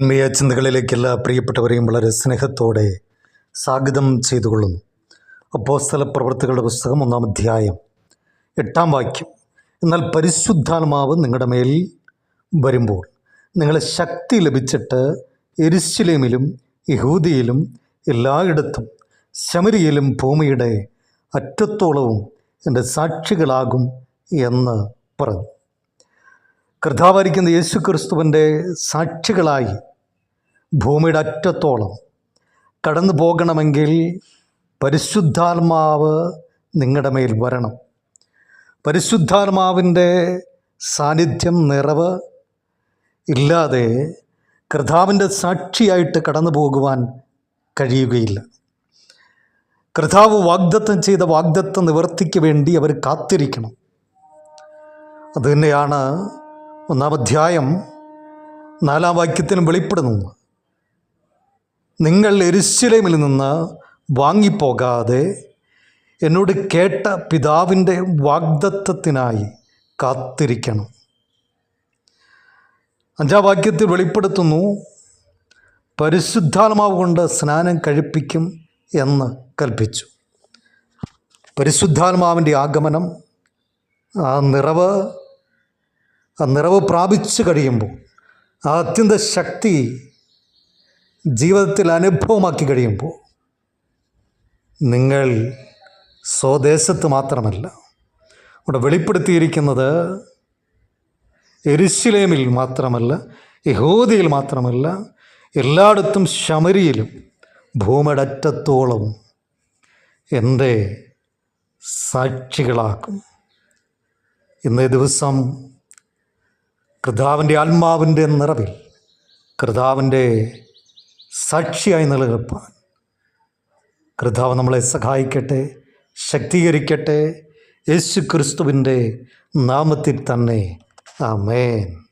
ആത്മീയ ചിന്തകളിലേക്ക് എല്ലാ പ്രിയപ്പെട്ടവരെയും വളരെ സ്നേഹത്തോടെ സ്വാഗതം ചെയ്തു കൊള്ളുന്നു അപ്പോസ്തല പ്രവർത്തികളുടെ പുസ്തകം ഒന്നാം അധ്യായം എട്ടാം വാക്യം. എന്നാൽ പരിശുദ്ധാത്മാവ് നിങ്ങളുടെ മേൽ വരുമ്പോൾ നിങ്ങളെ ശക്തി ലഭിച്ചിട്ട് എരിശിലേമിലും യഹൂദിയിലും എല്ലായിടത്തും ശമരിയിലും ഭൂമിയുടെ അറ്റത്തോളവും എന്റെ സാക്ഷികളാകും എന്ന് പറഞ്ഞു. കർത്താവായിരിക്കുന്ന യേശു ക്രിസ്തുവിന്റെ സാക്ഷികളായി ഭൂമിയുടെ അറ്റത്തോളം കടന്നു പോകണമെങ്കിൽ പരിശുദ്ധാത്മാവ് നിങ്ങളുടെ മേൽ വരണം. പരിശുദ്ധാത്മാവിന്റെ സാന്നിധ്യം നിറവ് ഇല്ലാതെ കർത്താവിന്റെ സാക്ഷിയായിട്ട് കടന്നു പോകുവാൻ കഴിയുകയില്ല. കർത്താവ് വാഗ്ദത്തം ചെയ്ത വാഗ്ദത്ത നിവർത്തിക്ക് വേണ്ടി അവർ കാത്തിരിക്കണം. അതുതന്നെയാണ് ഒന്നാം അധ്യായം നാലാം വാക്യത്തിനും വെളിപ്പെടുന്നു. നിങ്ങൾ എരിശിലേമിൽ നിന്ന് വാങ്ങിപ്പോകാതെ എന്നോട് കേട്ട പിതാവിന്റെ വാഗ്ദത്തത്തിനായി കാത്തിരിക്കണം. അഞ്ചാം വാക്യത്തിൽ വെളിപ്പെടുത്തുന്നു പരിശുദ്ധാത്മാവ് കൊണ്ട് സ്നാനം കഴിപ്പിക്കും എന്ന് കൽപ്പിച്ചു. പരിശുദ്ധാത്മാവിന്റെ ആഗമനം ആ നിറവ് നിറവ് പ്രാപിച്ചു കഴിയുമ്പോൾ ആ അത്യന്ത ശക്തി ജീവിതത്തിൽ അനുഭവമാക്കി കഴിയുമ്പോൾ നിങ്ങൾ സ്വദേശത്ത് മാത്രമല്ല ഇവിടെ വെളിപ്പെടുത്തിയിരിക്കുന്നത് എരുശിലേമിൽ മാത്രമല്ല യഹൂദിയിൽ മാത്രമല്ല എല്ലായിടത്തും ശമരിയിലും ഭൂമിയുടെ അറ്റത്തോളം എന്റെ സാക്ഷികളാക്കും ഇന്നേ ദിവസം കർത്താവിന്റെ ആത്മാവിന്റെ നിറവിൽ കർത്താവിന്റെ സാക്ഷിയായി നിലനിൽപ്പാൻ. കർത്താവ് നമ്മളെ സഹായിക്കട്ടെ ശക്തീകരിക്കട്ടെ. യേശു ക്രിസ്തുവിന്റെ നാമത്തിൽ തന്നെ. ആമേൻ.